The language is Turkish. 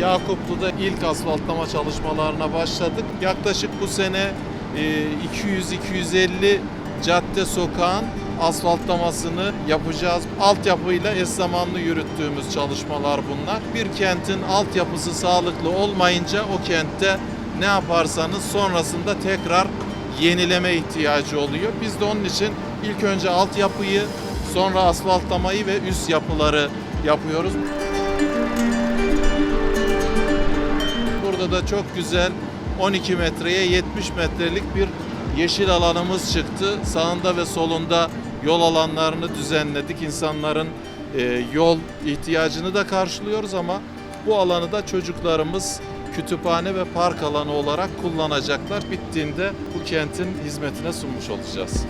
Yakuplu'da ilk asfaltlama çalışmalarına başladık. Yaklaşık bu sene e, 200-250 cadde sokağın asfaltlamasını yapacağız. Altyapıyla eş zamanlı yürüttüğümüz çalışmalar bunlar. Bir kentin altyapısı sağlıklı olmayınca o kentte ne yaparsanız sonrasında tekrar yenileme ihtiyacı oluyor. Biz de onun için ilk önce altyapıyı, sonra asfaltlamayı ve üst yapıları yapıyoruz. Burada da çok güzel 12 metreye 70 metrelik bir yeşil alanımız çıktı. Sağında ve solunda yol alanlarını düzenledik. İnsanların e, yol ihtiyacını da karşılıyoruz ama bu alanı da çocuklarımız kütüphane ve park alanı olarak kullanacaklar. Bittiğinde bu kentin hizmetine sunmuş olacağız.